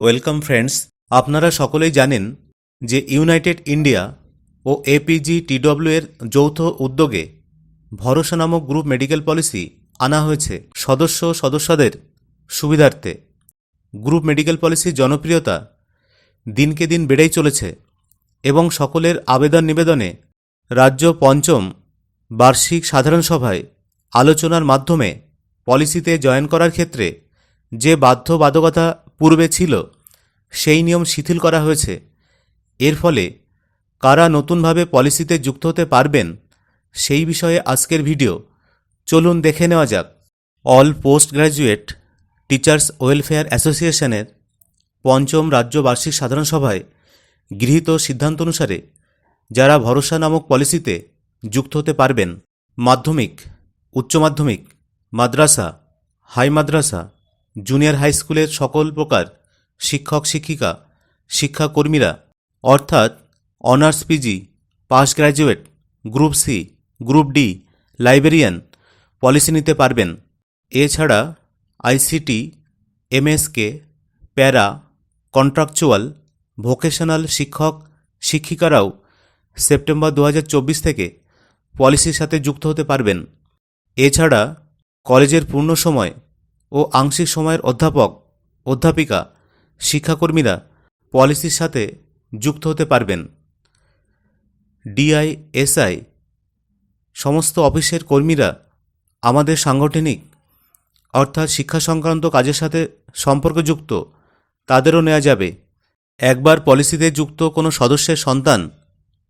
Welcome friends আপনারা সকলেই জানেন যে ইউনাইটেড ইন্ডিয়া ও এপিজি টিডব্লিউ এর যৌথ উদ্যোগে ভরসা নামক গ্রুপ মেডিকেল পলিসি আনা হয়েছে সদস্য সদস্যদের সুবিধার্থে। গ্রুপ মেডিকেল পলিসির জনপ্রিয়তা দিনকে দিন বেড়েই চলেছে এবং সকলের আবেদন নিবেদনে রাজ্য পঞ্চম বার্ষিক সাধারণ সভায় আলোচনার মাধ্যমে পলিসিতে জয়েন করার ক্ষেত্রে যে বাধ্যবাধকতা পূর্বে ছিল, সেই নিয়ম শিথিল করা হয়েছে। এর ফলে কারা নতুনভাবে পলিসিতে যুক্ত হতে পারবেন, সেই বিষয়ে আজকের ভিডিও। চলুন দেখে নেওয়া যাক। All post graduate teachers welfare অ্যাসোসিয়েশনের পঞ্চম রাজ্য বার্ষিক সাধারণ সভায় গৃহীত সিদ্ধান্ত অনুসারে যারা ভরসা নামক পলিসিতে যুক্ত হতে পারবেন, মাধ্যমিক, উচ্চ মাধ্যমিক, মাদ্রাসা, হাই মাদ্রাসা জুনিয়র হাই স্কুলের সকল প্রকার শিক্ষক, শিক্ষিকা, শিক্ষাকর্মীরা, অর্থাৎ honours PG pass graduate group C, group D, librarian policy নিতে পারবেন। এছাড়া ICT MSK para, contractual, vocational শিক্ষক, শিক্ষিকারাও সেপ্টেম্বর দু হাজার চব্বিশ থেকে পলিসির সাথে যুক্ত হতে পারবেন। এছাড়া কলেজের পূর্ণ সময় ও আংশিক সময়ের অধ্যাপক, অধ্যাপিকা, শিক্ষাকর্মীরা পলিসির সাথে যুক্ত হতে পারবেন। ডিআইএসআই, সমস্ত অফিসের কর্মীরা আমাদের সাংগঠনিক, অর্থাৎ শিক্ষা সংক্রান্ত কাজের সাথে সম্পর্কযুক্ত, তাদেরও নেওয়া যাবে। একবার পলিসিতে যুক্ত কোনো সদস্যের সন্তান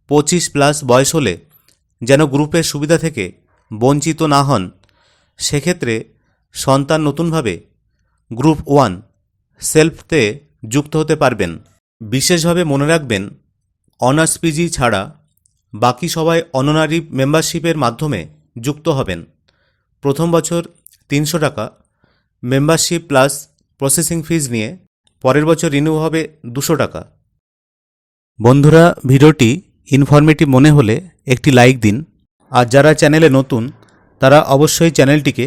পঁচিশ প্লাস বয়স হলে যেন গ্রুপের সুবিধা থেকে বঞ্চিত না হন, সেক্ষেত্রে সন্তান নতুনভাবে গ্রুপ ওয়ান সেলফতে যুক্ত হতে পারবেন। বিশেষভাবে মনে রাখবেন, অনার্স পিজি ছাড়া বাকি সবাই অননারি মেম্বারশিপের মাধ্যমে যুক্ত হবেন। প্রথম বছর তিনশো টাকা, মেম্বারশিপ প্লাস প্রসেসিং ফিজ নিয়ে পরের বছর রিনিউ হবে দুশো টাকা। বন্ধুরা, ভিডিওটি ইনফরমেটিভ মনে হলে একটি লাইক দিন। আর যারা চ্যানেলে নতুন, তারা অবশ্যই চ্যানেলটিকে